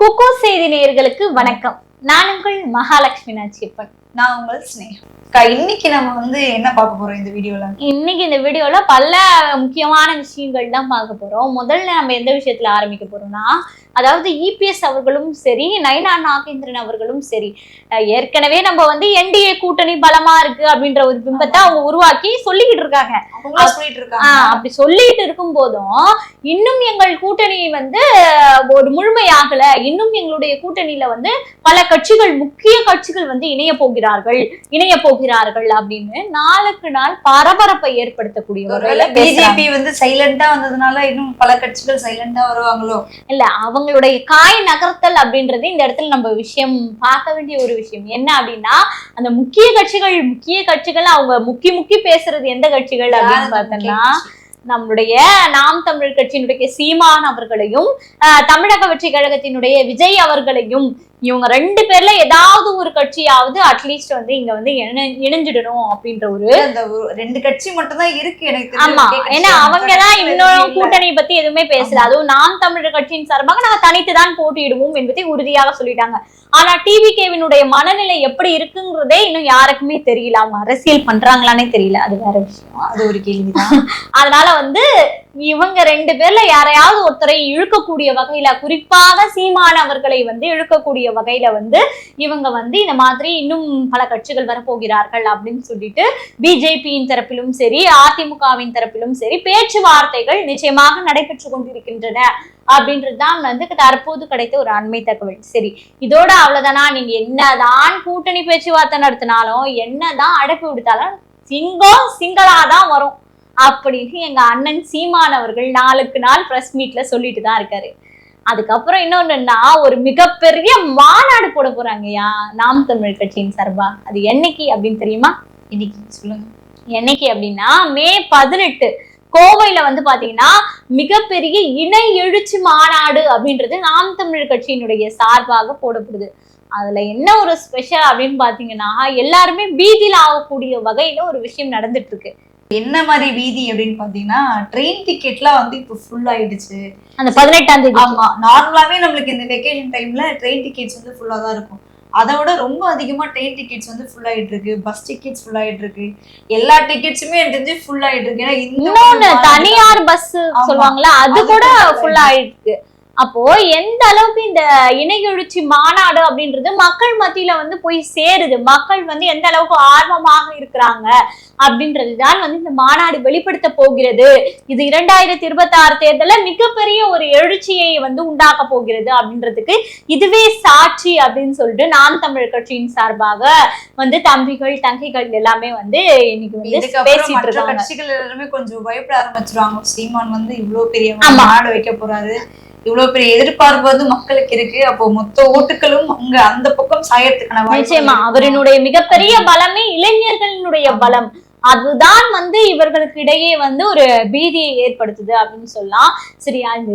குக்கு செய்தி நேயர்களுக்கு வணக்கம். நான் உங்கள் மகாலட்சுமி நாச்சியப்பன். நான் உங்கள் ஸ்னேகா இன்னைக்கு நம்ம வந்து என்ன பார்க்க போறோம் இந்த வீடியோல? இன்னைக்கு இந்த வீடியோல பல முக்கியமான விஷயங்கள் தான் பார்க்க போறோம். முதல்ல நம்ம எந்த விஷயத்துல ஆரம்பிக்க போறோம்னா அதாவது இபிஎஸ் அவர்களும் சரி நயனா நாகேந்திரன் அவர்களும் சரி. ஏற்கனவே நம்ம வந்து என்டிஏ கூட்டணி பலமா இருக்கு அப்படின்ற ஒரு பிம்பத்தை அவங்க உருவாக்கி சொல்லிக்கிட்டு இருக்காங்க. அப்படி சொல்லிட்டு இருக்கும் போதும் இன்னும் எங்கள் கூட்டணி வந்து ஒரு முழுமையாகல இன்னும் எங்களுடைய கூட்டணியில வந்து பல கட்சிகள் முக்கிய கட்சிகள் வந்து இணைய போகிறார்கள் இணைய போகிறார்கள் அப்படின்னு நாளுக்கு நாள் பரபரப்பை ஏற்படுத்தக்கூடிய. பிஜேபி வந்து சைலண்டா வந்ததுனால இன்னும் பல கட்சிகள் சைலண்டா வருவாங்களோ? இல்ல அவங்களுடைய காய் நகர்த்தல் அப்படின்றது இந்த இடத்துல நம்ம விஷயம் பார்க்க வேண்டிய ஒரு விஷயம். என்ன அப்படின்னா அந்த முக்கிய கட்சிகள் முக்கிய கட்சிகள் அவங்க முக்கி முக்கி பேசுறது எந்த கட்சிகள் அப்படின்னு பார்த்தோம்னா நம்முடைய நாம் தமிழர் கட்சியினுடைய சீமான் அவர்களையும் ஆஹ், தமிழக வெற்றி கழகத்தினுடைய விஜய் அவர்களையும் இவங்க ரெண்டு பேர்ல ஏதாவது ஒரு கட்சியாவது அட்லீஸ்ட் வந்து இங்க வந்து இணை- இணைஞ்சிடணும் அப்படின்ற ஒரு ரெண்டு கட்சி மட்டும் தான் இருக்கு எனக்கு ஆமா. ஏன்னா அவங்க தான் இன்னும். கூட்டணி பத்தி எதுவுமே பேசல அதுவும் நாம் தமிழர் கட்சியின் சார்பாக நாங்க தனித்து தான் போட்டியிடுவோம் என்பதை உறுதியாக சொல்லிட்டாங்க ஆனா டிவிகேவினுடைய மனநிலை எப்படி இருக்குங்கிறதே இன்னும் யாருக்குமே தெரியல. அவங்க அரசியல் பண்றாங்களானே தெரியல. அது வேற விஷயம். அது ஒரு கேள்விதான். அதனால வந்து இவங்க ரெண்டு பேர்ல யாரையாவது ஒருத்தரை இழுக்கக்கூடிய வகையில குறிப்பாக சீமான அவர்களை வந்து இழுக்கக்கூடிய வகையில வந்து இவங்க வந்து இந்த மாதிரி இன்னும் பல கட்சிகள் வரப்போகிறார்கள் அப்படின்னு சொல்லிட்டு பிஜேபியின் தரப்பிலும் சரி அதிமுகவின் தரப்பிலும் சரி பேச்சுவார்த்தைகள் நிச்சயமாக நடைபெற்று கொண்டிருக்கின்றன அப்படின்றதுதான் வந்து தற்போது கிடைத்த ஒரு அண்மை தகவல். சரி இதோட அவ்வளவுதானா? நீங்க என்னதான் கூட்டணி பேச்சுவார்த்தை நடத்தினாலும் என்னதான் அடைப்பு விடுத்தாலும் சிங்கம் சிங்களா தான் வரும். அப்படின்னு எங்க அண்ணன் சீமான் அவர்கள் நாளுக்கு நாள் பிரஸ் மீட்ல சொல்லிட்டு தான் இருக்காரு. அதுக்கப்புறம் இன்னொன்னுன்னா ஒரு மிகப்பெரிய மாநாடு போட போறாங்கய்யா நாம் தமிழ் கட்சியின் சார்பா? அது என்னைக்கு அப்படின்னு தெரியுமா? இன்னைக்கு சொல்லுங்க. என்னைக்கு அப்படின்னா மே பதினெட்டு. கோவையில வந்து பாத்தீங்கன்னா மிகப்பெரிய இணை எழுச்சி மாநாடு அப்படின்றது நாம் தமிழர் கட்சியினுடைய சார்பாக போடப்படுது. அதுல என்ன ஒரு ஸ்பெஷல் அப்படின்னு பாத்தீங்கன்னா எல்லாருமே பீதியில ஆகக்கூடிய வகையில ஒரு விஷயம் நடந்துட்டு இருக்கு. என்ன மாதிரி வீதி அப்படின்னு பாத்தீங்கன்னா ட்ரெயின் டிக்கெட்லாம் வந்து இப்போ ஃபுல் ஆயிடுச்சு. அந்த பதினெட்டாம் தேதி. ஆமா நார்மலாவே நம்மளுக்கு இந்த வெக்கேஷன் டைம்ல ட்ரெயின் டிக்கெட்ஸ் வந்து ஃபுல்லா தான் இருக்கும். அதை விட ரொம்ப அதிகமா ட்ரெயின் டிக்கெட்ஸ் வந்து ஃபுல் ஆயிட்டு இருக்கு. பஸ் டிக்கெட்ஸ் ஃபுல் ஆயிட்டு இருக்கு. எல்லா டிக்கெட்ஸுமே எனக்கு தெரிஞ்சு ஃபுல் ஆயிட்டு இருக்கு. ஏன்னா இன்னொன்னு தனியார் பஸ் ஆமா. சொல்லுவாங்கல்ல அது கூட ஃபுல் ஆயிருக்கு அப்போ எந்த அளவுக்கு இந்த இணையெழுச்சி மாநாடு அப்படின்றது மக்கள் மத்தியில வந்து போய் சேருது. மக்கள் வந்து எந்த அளவுக்கு ஆர்வமாக இருக்கிறாங்க அப்படின்றதுதான் வந்து இந்த மாநாடு வெளிப்படுத்த போகிறது. இது இரண்டாயிரத்தி இருபத்தி ஆறு தேர்தல்ல மிகப்பெரிய ஒரு எழுச்சியை வந்து உண்டாக்க போகிறது அப்படின்றதுக்கு இதுவே சாட்சி அப்படின்னு சொல்லிட்டு நாம் தமிழர் கட்சியின் சார்பாக வந்து தம்பிகள் தங்கைகள் எல்லாமே வந்து இன்னைக்கு வந்து பேசிட்டு இருக்காங்க. கட்சிகள் எல்லாருமே கொஞ்சம் பயப்பட ஆரம்பிச்சிருவாங்க. சீமான் வந்து இவ்வளவு பெரிய ஆமா. நாடு வைக்க போறாரு. இவ்வளவு பெரிய எதிர்பார்ப்பு வந்து மக்களுக்கு இருக்கு. அப்போ மொத்த ஓட்டுகளும் அங்க அந்த பக்கம் சாயறதுக்கான நிச்சயமா. அவரினுடைய மிகப்பெரிய பலமே இளைஞர்களினுடைய பலம். அதுதான் வந்து இவர்களுக்கு இடையே வந்து ஒரு பீதியை ஏற்படுத்துது அப்படின்னு சொல்லலாம். சரி அது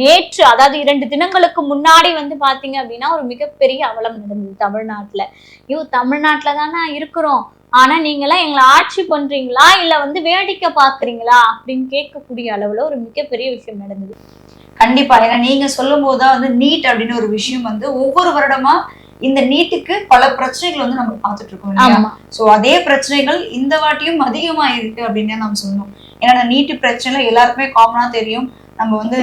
நேற்று அதாவது இரண்டு தினங்களுக்கு முன்னாடி வந்து பாத்தீங்க அப்படின்னா ஒரு மிகப்பெரிய அவலம் நடந்தது தமிழ்நாட்டுல. ஐயோ தமிழ்நாட்டுல தானே இருக்கிறோம். ஆனா நீங்களாம் எங்களை ஆட்சி பண்றீங்களா? இல்ல வந்து வேடிக்கை பாக்குறீங்களா? அப்படின்னு கேட்கக்கூடிய அளவுல ஒரு மிகப்பெரிய விஷயம் நடந்தது. கண்டிப்பா. ஏன்னா நீங்க சொல்லும் போதுதான் வந்து நீட் அப்படின்னு ஒரு விஷயம் வந்து ஒவ்வொரு வருடமா இந்த நீட்டுக்கு பல பிரச்சனைகள் வந்து நம்ம பார்த்துட்டு இருக்கோம் சோ அதே பிரச்சனைகள் இந்த வாட்டியும் அதிகமா இருக்கு அப்படின்னு நம்ம சொல்லணும். ஏன்னா நீட்டு பிரச்சனை எல்லாருக்குமே காமனா தெரியும். நம்ம வந்து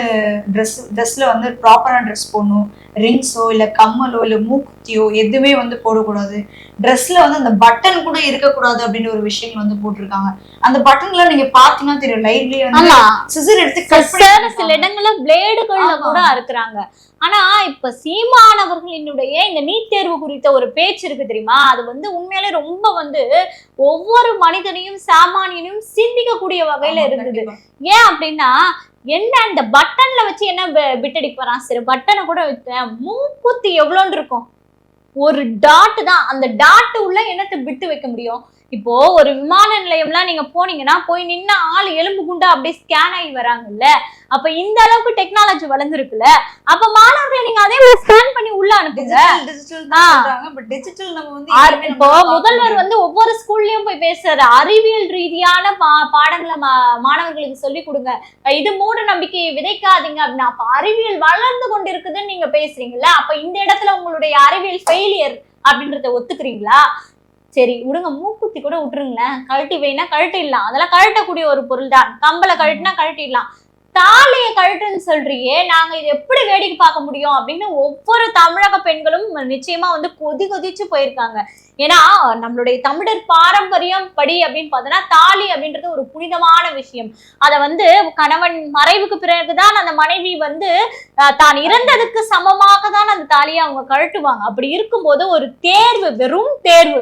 ட்ரெஸ் ட்ரெஸ்ல வந்து ப்ராப்பரான ட்ரெஸ் போடணும். ரிங்ஸோ இல்ல கம்மலோ இல்ல மூக்குத்தியோ எதுவுமே வந்து போடக்கூடாது. ட்ரெஸ்ல வந்து அந்த பட்டன் கூட இருக்கக்கூடாது அப்படின்னு ஒரு விஷயம் வந்து போட்டிருக்காங்க. அந்த பட்டன்லாம் நீங்க பாத்தீங்கன்னா தெரியும் வந்து ஆமா. சிசர் எடுத்து பண்ணி சில. இடங்கள்ல பிளேடுகள்ல. கூட அறுக்குறாங்க. ஆனா இப்ப சீமானவர்களினுடைய இந்த நீட் தேர்வு குறித்த ஒரு பேச்சு இருக்கு தெரியுமா? அது வந்து உண்மையிலே ரொம்ப வந்து ஒவ்வொரு மனிதனையும் சாமானியனையும் சிந்திக்கக்கூடிய வகையில இருந்தது. ஏன் அப்படின்னா என்ன இந்த பட்டன்ல வச்சு என்ன ப- வரான்? அடிக்க சரி பட்டனை கூட விட்டேன். மூக்குத்தி எவ்வளோன்னு இருக்கும். ஒரு டாட் தான். அந்த டாட் உள்ள என்னத்தை பிட்டு வைக்க முடியும்? இப்போ ஒரு விமான நிலையம்லாம் நீங்க போனீங்கன்னா போய் நின்ன ஆள் எலும்பு குண்டா அப்படியே ஸ்கேன் ஆகி வராங்கல்ல? அப்ப இந்த அளவுக்கு டெக்னாலஜி வளர்ந்துருக்குல்ல? அப்ப மாணவர்களை நீங்க அதே மாதிரி ஸ்கேன் பண்ணி உள்ள அனுப்புங்க. இப்போ முதல்வர். வந்து ஒவ்வொரு ஸ்கூல்லயும் போய் பேசுறாரு. அறிவியல் ரீதியான பா- பாடங்களை மா- மாணவர்களுக்கு சொல்லி கொடுங்க. இது மூட நம்பிக்கையை விதைக்காதீங்க அப்படின்னா அப்ப அறிவியல் வளர்ந்து கொண்டு இருக்குதுன்னு நீங்க பேசுறீங்கல்ல? அப்ப இந்த இடத்துல உங்களுடைய அறிவியல் ஃபெயிலியர் அப்படின்றத ஒத்துக்கிறீங்களா? சரி விடுங்க மூக்குத்தி கூட விட்டுருங்களேன். கழட்டி வைனா கழட்டிடலாம். அதெல்லாம் கழட்டக்கூடிய ஒரு பொருள் தான் கம்பளை கழட்டினா கழட்டிடலாம். தாலியை கழட்டுன்னு சொல்றியே நாங்க இது எப்படி வேடிக்கை பார்க்க முடியும் அப்படின்னு ஒவ்வொரு தமிழக பெண்களும் நிச்சயமா வந்து கொதி கொதிச்சு போயிருக்காங்க. ஏன்னா நம்மளுடைய தமிழர் பாரம்பரியம் படி அப்படின்னு பார்த்தோன்னா தாலி அப்படின்றது ஒரு புனிதமான விஷயம். அதை வந்து கணவன் மறைவுக்கு பிறகுதான் அந்த மனைவி வந்து தான் இறந்ததுக்கு சமமாக தான் அந்த தாலியை அவங்க கழட்டுவாங்க. அப்படி இருக்கும்போது ஒரு தேர்வு வெறும் தேர்வு.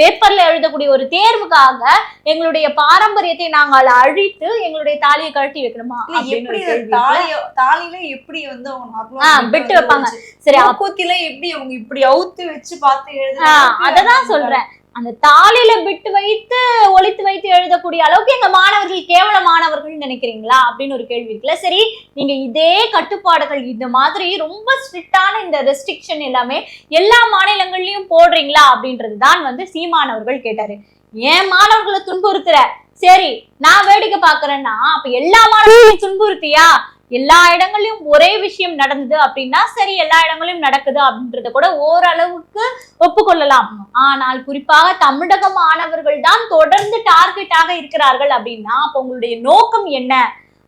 பேப்பர்ல எழுதக்கூடிய ஒரு தேர்வுக்காக எங்களுடைய பாரம்பரியத்தை நாங்கள் அழித்து எங்களுடைய தாலியை கழட்டி வைக்கணுமா? எப்படி ஒரு இது கேள்வி தாலிய தாலில எப்படி வந்து அவங்க வந்து வைப்பாங்க. சரி அப்ப- மூக்குத்தில எப்படி அவங்க இப்படி அவுத்து வச்சு பார்த்து ஆ, எழுதுறாங்க? அததான் சொல்றேன். அந்த தாலியில விட்டு வைத்து ஒழித்து வைத்து எழுதக்கூடிய அளவுக்கு எங்க மாணவர்கள் கேவல மாணவர்கள் நினைக்கிறீங்களா? அப்படின்னு ஒரு கேள்வி இருக்குல்ல. சரி நீங்க இதே கட்டுப்பாடுகள் இந்த மாதிரி ரொம்ப ஸ்ட்ரிக்டான இந்த ரெஸ்ட்ரிக்ஷன் எல்லாமே எல்லா மாநிலங்கள்லயும் போடுறீங்களா? அப்படின்றது தான் வந்து சீமானவர்கள் கேட்டாரு. ஏன் மாணவர்களை துன்புறுத்துற? சரி நான் வேடிக்கை பாக்குறேன்னா அப்ப எல்லா மாணவர்களையும் துன்புறுத்தியா? எல்லா இடங்கள்லயும் ஒரே விஷயம் நடந்தது அப்படின்னா சரி எல்லா இடங்களையும் நடக்குது அப்படின்றத கூட ஓரளவுக்கு ஒப்புக்கொள்ளலாம். ஆனால் குறிப்பாக தமிழக மாணவர்கள் தான் தொடர்ந்து டார்கெட்டாக இருக்கிறார்கள் அப்படின்னா அப்ப உங்களுடைய நோக்கம் என்ன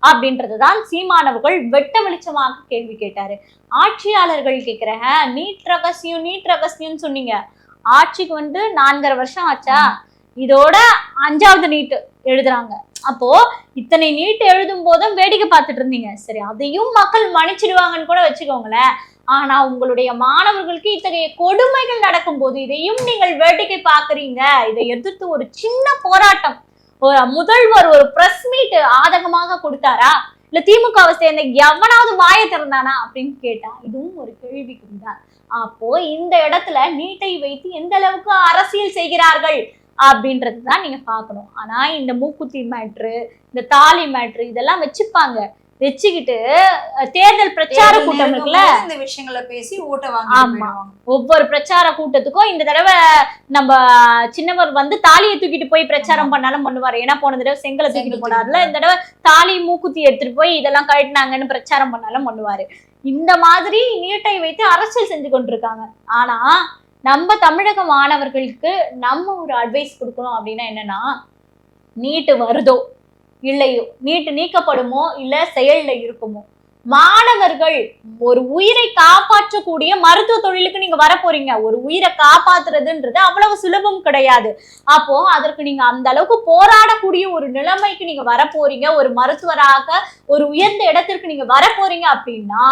அப்படின்றதுதான் சீமானவர்கள் வெட்ட வெளிச்சமாக கேள்வி கேட்டாரு. ஆட்சியாளர்கள் கேக்குற நீட் ரகசியம் நீட் ரகசியம்னு சொன்னீங்க. ஆட்சிக்கு வந்து நான்கரை வருஷம் ஆச்சா? இதோட அஞ்சாவது நீட் எழுதுறாங்க. அப்போ இத்தனை நீட் எழுதும் போதும் வேடிக்கை பார்த்துட்டு இருந்தீங்க. சரி அதையும் மக்கள் மன்னிச்சிடுவாங்கன்னு கூட வச்சுக்கோங்களேன். ஆனா உங்களுடைய மாணவர்களுக்கு இத்தகைய கொடுமைகள் நடக்கும் போது இதையும் நீங்கள் வேடிக்கை பார்க்குறீங்க. இதை எதிர்த்து ஒரு சின்ன போராட்டம். ஒரு முதல்வர் ஒரு பிரஸ் மீட் ஆதகமாக கொடுத்தாரா? இல்ல திமுகவை சேர்ந்த எவனாவது வாய திறந்தானா அப்படின்னு கேட்டா இதுவும் ஒரு கேள்விக்குறிதான். அப்போ இந்த இடத்துல நீட்டை வைத்து எந்த அளவுக்கு அரசியல் செய்கிறார்கள்? அப்படின்றது தான் நீங்க பார்க்கணும். ஆனா இந்த மூக்குத்தி மேட்ரு இந்த தாலி மேட்ரு இதெல்லாம் வச்சுப்பாங்க. வச்சுக்கிட்டு தேர்தல் பிரச்சார கூட்டம் இருக்குல்ல? இந்த விஷயங்களை பேசி ஓட்ட வாங்கி ஆமா. ஒவ்வொரு பிரச்சார கூட்டத்துக்கும் இந்த தடவை நம்ம சின்னவர் வந்து தாலியை தூக்கிட்டு போய் பிரச்சாரம் பண்ணாலும் பண்ணுவாரு. ஏன்னா போன தடவை செங்கலை தூக்கிட்டு போனார்ல. இந்த தடவை தாலி மூக்குத்தி எடுத்துட்டு போய் இதெல்லாம் கழட்டினாங்கன்னு பிரச்சாரம் பண்ணாலும் பண்ணுவாரு. இந்த மாதிரி நீட்டை வைத்து அரசியல் செஞ்சு கொண்டிருக்காங்க. ஆனா நம்ம தமிழக மாணவர்களுக்கு நம்ம ஒரு அட்வைஸ் கொடுக்கணும் அப்படின்னா என்னன்னா நீட்டு வருதோ இல்லையோ நீட்டு நீக்கப்படுமோ இல்ல செயல்ல இருக்குமோ? மாணவர்கள் ஒரு உயிரை காப்பாற்றக்கூடிய மருத்துவ தொழிலுக்கு நீங்க வர போறீங்க ஒரு உயிரை காப்பாத்துறதுன்றது அவ்வளவு சுலபம் கிடையாது. அப்போ அதற்கு நீங்க அந்த அளவுக்கு போராடக்கூடிய ஒரு நிலைமைக்கு நீங்க வர போறீங்க ஒரு மருத்துவராக ஒரு உயர்ந்த இடத்திற்கு நீங்க வர போறீங்க அப்படின்னா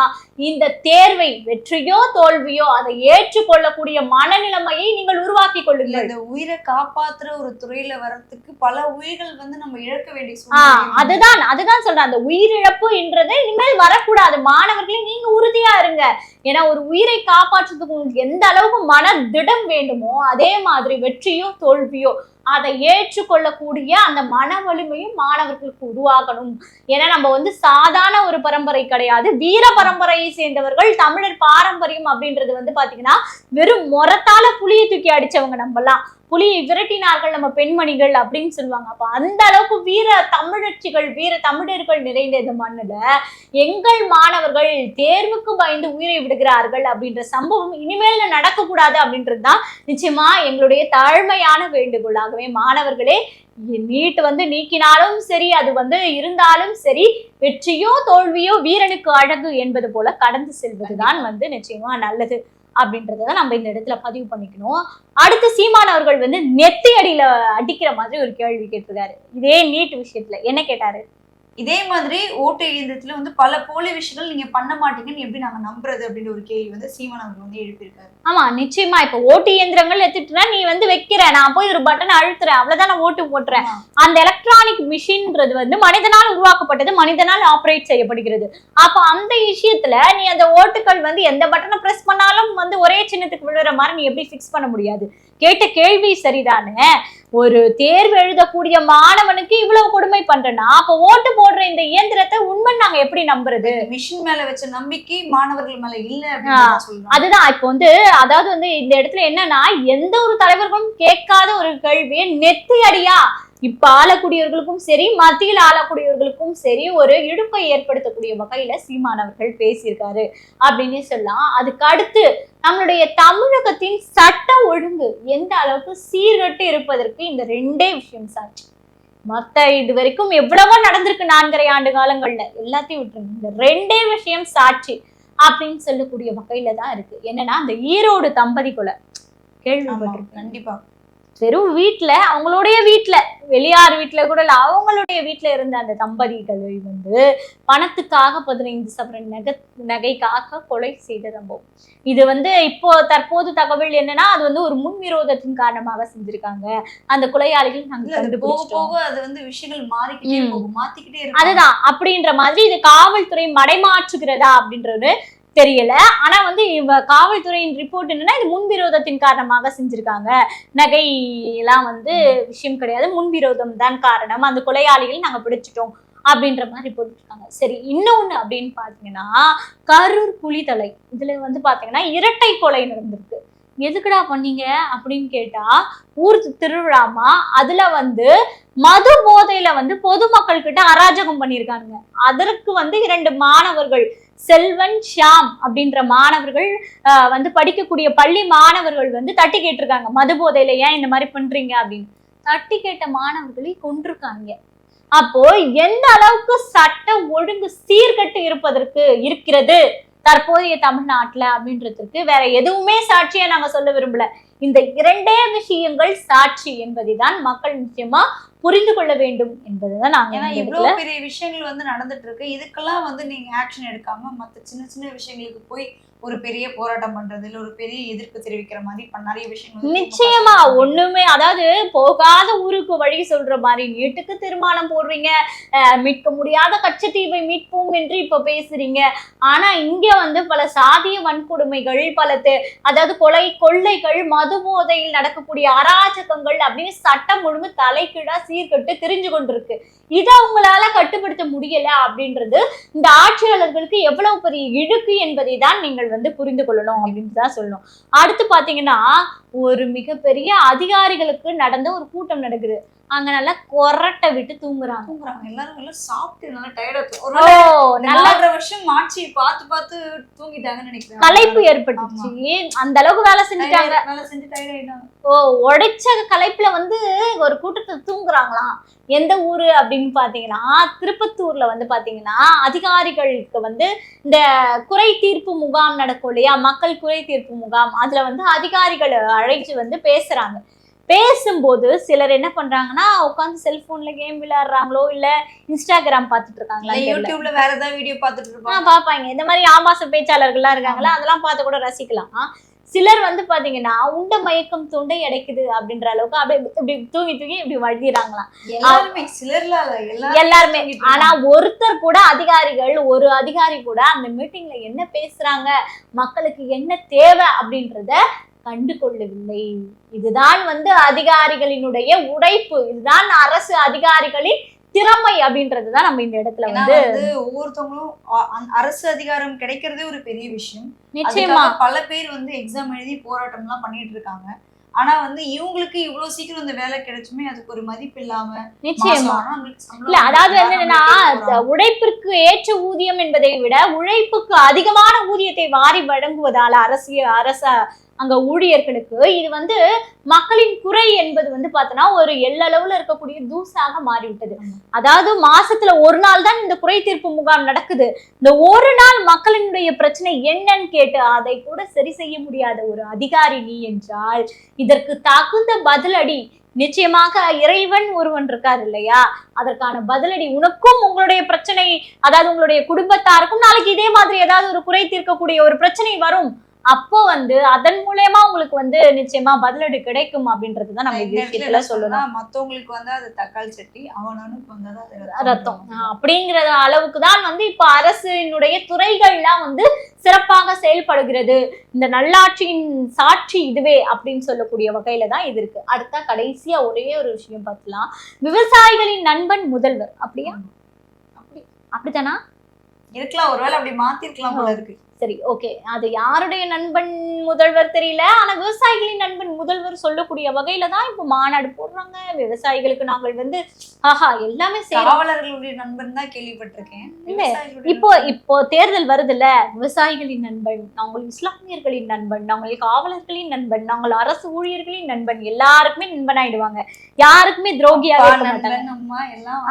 இந்த தேர்வை வெற்றியோ தோல்வியோ அதை ஏற்றுக்கொள்ளக்கூடிய மனநிலைமையை நீங்கள் உருவாக்கி கொள்ளுங்கள். இந்த உயிரை காப்பாத்துற ஒரு துறையில வர்றதுக்கு பல உயிர்கள் வந்து நம்ம இழக்க வேண்டிய அதுதான் அதுதான் சொல்றேன். அந்த உயிரிழப்புன்றது இனிமேல் வரக்கூடாது. மாணவர்களே நீங்க உறுதியா இருங்க. ஏன்னா ஒரு உயிரை காப்பாற்றுறதுக்கு உங்களுக்கு எந்த அளவுக்கு மன திடம் வேண்டுமோ அதே மாதிரி வெற்றியோ தோல்வியோ அதை ஏற்றுக்கொள்ளக்கூடிய அந்த மன வலிமையும் மாணவர்களுக்கு உருவாகணும். ஏன்னா நம்ம வந்து சாதாரண ஒரு பரம்பரை கிடையாது. வீர பரம்பரையை சேர்ந்தவர்கள் தமிழர் பாரம்பரியம் அப்படின்றது வந்து பாத்தீங்கன்னா வெறும் முறத்தால புளியை தூக்கி அடிச்சவங்க நம்மலாம். புலியை விரட்டினார்கள் நம்ம பெண்மணிகள் அப்படின்னு சொல்லுவாங்க. அப்ப அந்த அளவுக்கு வீர தமிழச்சிகள் வீர தமிழர்கள் நிறைந்த இந்த மண்ணுல எங்கள் மாணவர்கள் தேர்வுக்கு பயந்து உயிரை விடுகிறார்கள் அப்படின்ற சம்பவம் இனிமேல் நடக்கக்கூடாது அப்படின்றது தான் நிச்சயமா எங்களுடைய தாழ்மையான வேண்டுகோளாகவே மாணவர்களே நீட் வந்து நீக்கினாலும் சரி அது வந்து இருந்தாலும் சரி வெற்றியோ தோல்வியோ வீரனுக்கு அழகு என்பது போல கடந்து செல்வதுதான் வந்து நிச்சயமா நல்லது. அப்படின்றத நம்ம இந்த இடத்துல பதிவு பண்ணிக்கணும். அடுத்து சீமான் அவர்கள் வந்து நெத்தி அடியில அடிக்கிற மாதிரி ஒரு கேள்வி கேட்டிருக்காரு. இதே நீட் விஷயத்துல. என்ன கேட்டாரு? இதே மாதிரி ஓட்டு இயந்திரத்துல வந்து பல போலி விஷயங்கள் நீங்க பண்ண மாட்டீங்கன்னு எப்படி நாங்க நம்புறது அப்படின்ற ஒரு கேள்வி வந்து சீமான் அவர்கள் வந்து எழுப்பியிருக்காரு. ஆமா நிச்சயமா. இப்ப ஓட்டு இயந்திரங்கள் எடுத்துட்டுனா நீ வந்து வைக்கிற நான் போய் ஒரு பட்டன் அழுத்துறேன் அவ்வளவுதான் நான் ஓட்டு போட்டுறேன். அந்த எலக்ட்ரானிக் மிஷின்ன்றது வந்து மனிதனால் உருவாக்கப்பட்டது மனிதனால் ஆப்ரேட் செய்யப்படுகிறது. அப்ப அந்த விஷயத்துல நீ அந்த ஓட்டுகள் வந்து எந்த பட்டனை பிரஸ் பண்ணாலும் வந்து ஒரே சின்னத்துக்கு விழுற மாதிரி நீ எப்படி ஃபிக்ஸ் பண்ண முடியாது? கேட்ட கேள்வி சரிதானே? ஒரு தேர்வு எழுதக்கூடிய மாணவனுக்கு இவ்வளவு கொடுமை பண்றேன்னா அப்ப ஓட்டு போடுற இந்த இயந்திரத்தை உண்மை நாங்க எப்படி நம்புறது? மிஷின் மேல வச்ச நம்பிக்கை மாணவர்கள் மேல இல்ல அதுதான். இப்போ வந்து அதாவது வந்து இந்த இடத்துல என்னன்னா எந்த ஒரு தலைவர்களும் கேட்காத ஒரு கேள்வியை நெத்தி அடியா இப்ப ஆளக்கூடியவர்களுக்கும் சரி மத்தியில் ஆளக்கூடியவர்களுக்கும் சரி ஒரு இடுப்பை ஏற்படுத்தக்கூடிய வகையில சீமானவர்கள் பேசியிருக்காரு அப்படின்னு சொல்லலாம். அதுக்கு அடுத்து நம்மளுடைய தமிழகத்தின் சட்ட ஒழுங்கு எந்த அளவுக்கு சீர்கட்டு இருப்பதற்கு இந்த ரெண்டே விஷயம் சாட்சி. மத்த இது வரைக்கும் எவ்வளவோ நடந்திருக்கு நான்கரை ஆண்டு காலங்கள்ல. எல்லாத்தையும் விட்டுருங்க. இந்த ரெண்டே விஷயம் சாட்சி அப்படின்னு சொல்லக்கூடிய வகையில தான் இருக்கு. என்னன்னா அந்த ஈரோடு தம்பதி கொலை. ஆமா, கண்டிப்பா. வெறும் வீட்ல அவங்களுடைய வீட்ல. வெளியார் வீட்ல கூட இல்ல அவங்களுடைய வீட்ல இருந்த அந்த தம்பதிகளை வந்து பணத்துக்காக பதினைந்து சவரன் நகை நகைக்காக கொலை செய்த சம்பவம். இது வந்து இப்போ தற்போது தகவல் என்னன்னா அது வந்து ஒரு முன்விரோதத்தின் காரணமாக செஞ்சிருக்காங்க. அந்த கொலையாளிகள் நாங்க இல்ல அது போக போக அது வந்து விஷயங்கள் மாறிக்கிட்டே. போகும் மாத்திக்கிட்டே அதுதான். அப்படின்ற மாதிரி இது காவல்துறை மடைமாற்றுகிறதா அப்படின்றது தெரியல. ஆனா வந்து இவ காவல்துறையின் ரிப்போர்ட் என்னன்னா இது முன்விரோதத்தின் காரணமாக செஞ்சிருக்காங்க. நகை எல்லாம் வந்து விஷயம் கிடையாது. முன்விரோதம் தான் காரணம். அந்த கொலையாளிகள் நாங்க பிடிச்சிட்டோம் அப்படின்ற மாதிரி போட்டுருக்காங்க. சரி இன்னொன்னு அப்படின்னு பாத்தீங்கன்னா கரூர் புலித்தலை இதுல வந்து பாத்தீங்கன்னா இரட்டை கொலை நடந்திருக்கு. எதுக்குடா பண்ணீங்க அப்படின்னு கேட்டா ஊர் திருவிழாமா? அதுல வந்து மது போதையில வந்து பொதுமக்கள் கிட்ட அராஜகம் பண்ணியிருக்காங்க அதற்கு வந்து இரண்டு மாணவர்கள் செல்வன் ஷியாம் அப்படின்ற மாணவர்கள் வந்து படிக்கக்கூடிய பள்ளி மாணவர்கள் வந்து தட்டி கேட்டிருக்காங்க. மது போதையில ஏன் இந்த மாதிரி பண்றீங்க அப்படின்னு. தட்டி கேட்ட மாணவர்களை கொண்டிருக்காங்க அப்போ எந்த அளவுக்கு சட்டம் ஒழுங்கு சீர்கட்டு இருப்பதற்கு இருக்கிறது? தற்போதைய தமிழ்நாட்டுல அப்படின்றதுக்கு வேற எதுவுமே சாட்சியா நாங்க சொல்ல விரும்பல. இந்த இரண்டே விஷயங்கள் சாட்சி என்பதைதான் மக்கள் நிச்சயமா புரிந்து கொள்ள வேண்டும் என்பதுதான் நாங்க ஏன்னா இவ்வளவு பெரிய விஷயங்கள் வந்து நடந்துட்டு இருக்கு. இதுக்கெல்லாம் வந்து நீங்க ஆக்ஷன் எடுக்காம மத்த சின்ன சின்ன விஷயங்களுக்கு போய் ஒரு பெரிய போராட்டம் பண்றது இல்ல ஒரு பெரிய எதிர்ப்பு தெரிவிக்கிற மாதிரி நிறைய விஷயங்கள் நிச்சயமா ஒண்ணுமே அதாவது போகாத ஊருக்கு வழி சொல்ற மாதிரி நீட்டுக்கு தீர்மானம் போடுறீங்க மீட்க முடியாத கச்சத்தீவை மீட்போம் என்று இப்ப பேசுறீங்க. ஆனா இங்க வந்து பல சாதிய வன்கொடுமைகள் பல அதாவது கொலை கொள்ளைகள் மது போதையில் நடக்கக்கூடிய அராஜகங்கள் அப்படின்னு சட்டம் ஒழுங்கு தலைகீழா சீர்கட்டு தெரிஞ்சு கொண்டிருக்கு. இதை அவங்களால கட்டுப்படுத்த முடியல அப்படின்றது இந்த ஆட்சியாளர்களுக்கு எவ்வளவு பெரிய இழுக்கு என்பதை தான் நீங்கள் வந்து புரிந்து கொள்ளணும் அப்படின்னு தான் சொல்லணும். அடுத்து பாத்தீங்கன்னா ஒரு மிகப்பெரிய அதிகாரிகளுக்கு நடந்த ஒரு கூட்டம் நடக்குது. அங்க நல்லா கொரட்டை விட்டு தூங்குறாங்க. தூங்குறாங்க. எல்லாரும் எல்லாம் சாப்பிட்டு நல்லா டயர்டா ஒரு நல்ல நாலரை வருஷம் ஆட்சி பார்த்து பார்த்து தூங்கிட்டாங்கன்னு நினைக்கிறேன். களைப்பு ஏற்பட்டுச்சு. அந்த அளவுக்கு வேலை செஞ்சுட்டாங்க. நல்லா செஞ்சு டயர்ட் ஆயிட்டாங்க. ஓ உடைச்ச களைப்புல வந்து ஒரு கூட்டத்தை தூங்குறாங்களாம். எந்த ஊரு அப்படின்னு பாத்தீங்கன்னா திருப்பத்தூர்ல வந்து பாத்தீங்கன்னா அதிகாரிகளுக்கு வந்து இந்த குறை தீர்ப்பு முகாம் நடக்கும் இல்லையா? மக்கள் குறை தீர்ப்பு முகாம். அதுல வந்து அதிகாரிகளை அழைச்சு வந்து பேசுறாங்க. பேசும்போது சிலர் என்ன பண்றாங்கன்னா உட்காந்து செல்போன்ல கேம் விளையாடுறாங்களோ இல்ல இன்ஸ்டாகிராம் பார்த்துட்டு இருக்காங்களா யூடியூப்ல வேற ஏதாவது வீடியோ பார்த்துட்டு ஆ, இருப்பாங்க. பாப்பாங்க இந்த மாதிரி ஆபாச பேச்சாளர்கள்லாம் இருக்காங்களா அதெல்லாம் பார்த்து கூட ரசிக்கலாம். சிலர் வந்து பாத்தீங்கன்னா உண்ட மயக்கம் தொண்டை அடைக்குது அப்படின்ற அளவுக்கு அப்படியே இப்படி தூங்கி தூங்கி இப்படி வழுதிறாங்களாம் எல்லாருமே சிலர்ல எல்லாரும் ஆனா ஒருத்தர் கூட அதிகாரிகள் ஒரு அதிகாரி கூட அந்த மீட்டிங்ல என்ன பேசுறாங்க மக்களுக்கு என்ன தேவை அப்படின்றத கண்டு கொள்ளவில்லை இதுதான் வந்து அதிகாரிகளினுடைய உழைப்பு இதுதான் அரசு அதிகாரிகளின் திறமை அப்படின்றதுதான் நம்ம இந்த இடத்துல வந்து ஒவ்வொருத்தவங்களும் அரசு அதிகாரம் கிடைக்கிறதே ஒரு பெரிய விஷயம். நிச்சயமா. பல பேர் வந்து எக்ஸாம் எழுதி போராட்டம் எல்லாம் பண்ணிட்டு இருக்காங்க. ஆனா வந்து இவங்களுக்கு இவ்வளவு சீக்கிரம் இந்த வேலை கிடைச்சுமே அதுக்கு ஒரு மதிப்பு இல்லாம நிச்சயமா. இல்ல அதாவது என்னன்னா உழைப்பிற்கு ஏற்ற ஊதியம் என்பதை விட உழைப்புக்கு அதிகமான ஊதியத்தை வாரி வழங்குவதால அரசியல் அரச அங்க ஊழியர்களுக்கு இது வந்து மக்களின் குறை என்பது வந்து பார்த்தோன்னா ஒரு எல்லளவுல இருக்கக்கூடிய தூசாக மாறிவிட்டது. அதாவது மாசத்துல ஒரு நாள் தான் இந்த குறை தீர்ப்பு முகாம் நடக்குது. இந்த ஒரு நாள் மக்களினுடைய பிரச்சனை என்னன்னு கேட்டு அதை கூட சரி செய்ய முடியாத ஒரு அதிகாரி நீ என்றால் இதற்கு தகுந்த பதிலடி நிச்சயமாக இறைவன் ஒருவன் இருக்கார் இல்லையா? அதற்கான பதிலடி உனக்கும் உங்களுடைய பிரச்சனை அதாவது உங்களுடைய குடும்பத்தாருக்கும் நாளைக்கு இதே மாதிரி ஏதாவது ஒரு குறை தீர்க்கக்கூடிய ஒரு பிரச்சனை வரும். அப்போ வந்து அதன் மூலயமா உங்களுக்கு வந்து நிச்சயமா பதிலடி கிடைக்கும் அப்படின்றது தான் நம்ம விஷயத்துல சொல்லணும். மத்தவங்களுக்கு வந்து அது தக்காளி சட்னி அவனவனுக்கு வந்து ரத்தம். அப்படிங்கிற அளவுக்கு தான் வந்து இப்ப அரசினுடைய துறைகள்லாம் வந்து சிறப்பாக செயல்படுகிறது. இந்த நல்லாட்சியின் சாட்சி இதுவே அப்படின்னு சொல்லக்கூடிய வகையில தான் இது இருக்கு. அடுத்த கடைசியா ஒரே ஒரு விஷயம் பார்க்கலாம். விவசாயிகளின் நண்பன் முதல்வர். அப்படியா? அப்படி அப்படித்தானா? இருக்கலாம். ஒருவேளை அப்படி மாத்திருக்கலாம் போல இருக்கு. சரி ஓகே அது யாருடைய நண்பன் முதல்வர் தெரியல. ஆனா விவசாயிகளின் நண்பன் முதல்வர் சொல்லக்கூடிய வகையில தான் இப்ப மாநாடு போடுறாங்க. விவசாயிகளுக்கு நாங்கள் வந்து ஆஹா எல்லாமே காவலர்களுடைய நண்பன் தான் கேள்விப்பட்டிருக்கேன். இல்ல, இப்போ இப்போ தேர்தல் வருதுல்ல. விவசாயிகளின் நண்பன் நாங்கள் இஸ்லாமியர்களின் நண்பன் நாங்கள் காவலர்களின் நண்பன் நாங்கள் அரசு ஊழியர்களின் நண்பன் எல்லாருக்குமே நண்பன் ஆயிடுவாங்க யாருக்குமே துரோகியாக எல்லாம்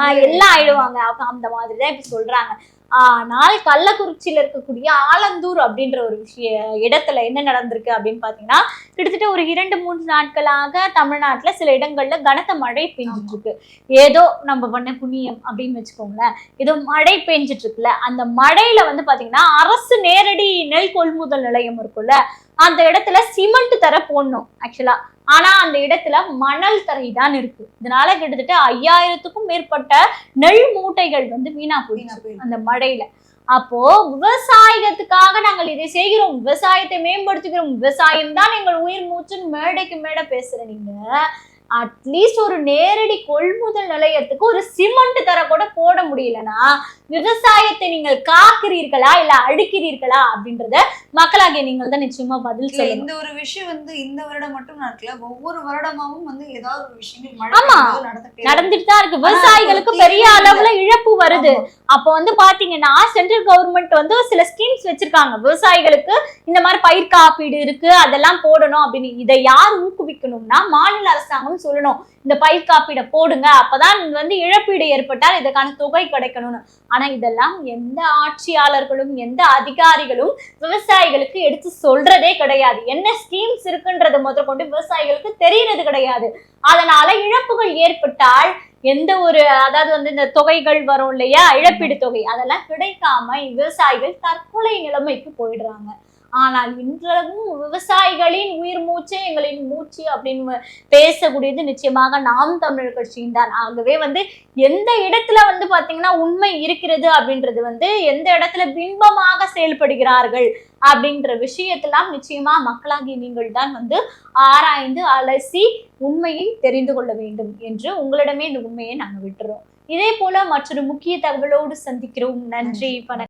ஆயிடுவாங்க. அந்த மாதிரிதான் இப்ப சொல்றாங்க. ஆனால் கள்ளக்குறிச்சியில இருக்கக்கூடிய ஆலந்தூர் அப்படின்ற ஒரு விஷய இடத்துல என்ன நடந்திருக்கு அப்படின்னு பாத்தீங்கன்னா கிட்டத்தட்ட ஒரு இரண்டு மூன்று நாட்களாக தமிழ்நாட்டுல சில இடங்கள்ல கனத்த மழை பெஞ்சிட்டு இருக்கு ஏதோ நம்ம பண்ண புண்ணியம் அப்படின்னு வச்சுக்கோங்களேன். ஏதோ மழை பெஞ்சிட்டு இருக்குல்ல அந்த மழையில வந்து பாத்தீங்கன்னா அரசு நேரடி நெல் கொள்முதல் நிலையம் இருக்குல்ல. அந்த இடத்துல சிமெண்ட் தர போடணும் ஆக்சுவலா ஆனா அந்த இடத்துல மணல் தரை தான் இருக்கு. இதனால கிட்டத்தட்ட ஐயாயிரத்துக்கும் மேற்பட்ட நெல் மூட்டைகள் வந்து வீணா போயிடுச்சு. அந்த மழையில. அப்போ விவசாயத்துக்காக நாங்கள் இதை செய்கிறோம். விவசாயத்தை மேம்படுத்துகிறோம். விவசாயம் தான் எங்கள் உயிர் மூச்சுன்னு மேடைக்கு மேடை பேசுற நீங்க. அட்லீஸ்ட் ஒரு நேரடி கொள்முதல் நிலையத்துக்கு ஒரு சிமெண்ட் தர கூட போட முடியலன்னா விவசாயத்தை நீங்கள் காக்கிறீர்களா இல்ல அழிக்கிறீர்களா அப்படின்றத மக்களாகிய நீங்கள் தான் நிச்சயமா பதில் சொல்லணும் இந்த ஒரு விஷயம் வந்து இந்த வருடம் மட்டும் நடக்கல ஒவ்வொரு வருடமாவும் வந்து ஏதாவது ஒரு விஷயங்கள் ஆமா. நடந்துட்டே தான் இருக்கு விவசாயிகளுக்கு பெரிய. அளவுல இழப்பு வருது. அப்போ வந்து பாத்தீங்கன்னா சென்ட்ரல் கவர்மெண்ட் வந்து சில ஸ்கீம்ஸ் வச்சிருக்காங்க. விவசாயிகளுக்கு இந்த மாதிரி பயிர் காப்பீடு இருக்கு அதெல்லாம் போடணும் அப்படின்னு. இதை யார் ஊக்குவிக்கணும்னா மாநில அரசாங்கம் சொல்லணும். இந்த பயிர் காப்பீடை போடுங்க. அப்பதான் வந்து இழப்பீடு ஏற்பட்டால் இதற்கான தொகை கிடைக்கணும்னு. ஆனா இதெல்லாம் எந்த ஆட்சியாளர்களும் எந்த அதிகாரிகளும் விவசாயிகளுக்கு எடுத்து சொல்றதே கிடையாது. என்ன ஸ்கீம்ஸ் இருக்குன்றது முதற்கொண்டு விவசாயிகளுக்கு தெரியறது கிடையாது. அதனால இழப்புகள் ஏற்பட்டால் எந்த ஒரு அதாவது வந்து இந்த தொகைகள் வரும் இல்லையா? இழப்பீடு தொகை. அதெல்லாம் கிடைக்காம விவசாயிகள் தற்கொலை நிலைமைக்கு போயிடுறாங்க. ஆனால் இன்றளவும் விவசாயிகளின் உயிர் மூச்சு எங்களின் மூச்சு அப்படின்னு பேசக்கூடியது நிச்சயமாக நாம் தமிழர் கட்சியின் தான். ஆகவே வந்து எந்த இடத்துல வந்து பாத்தீங்கன்னா உண்மை இருக்கிறது அப்படின்றது வந்து எந்த இடத்துல பிம்பமாக செயல்படுகிறார்கள் அப்படின்ற விஷயத்தெல்லாம் நிச்சயமா மக்களாகிய நீங்கள் தான் வந்து ஆராய்ந்து அலசி உண்மையை தெரிந்து கொள்ள வேண்டும் என்று உங்களிடமே இந்த உண்மையை நாங்க விட்டுறோம். இதே போல மற்றொரு முக்கிய தகவலோடு சந்திக்கிறோம். நன்றி வணக்கம்.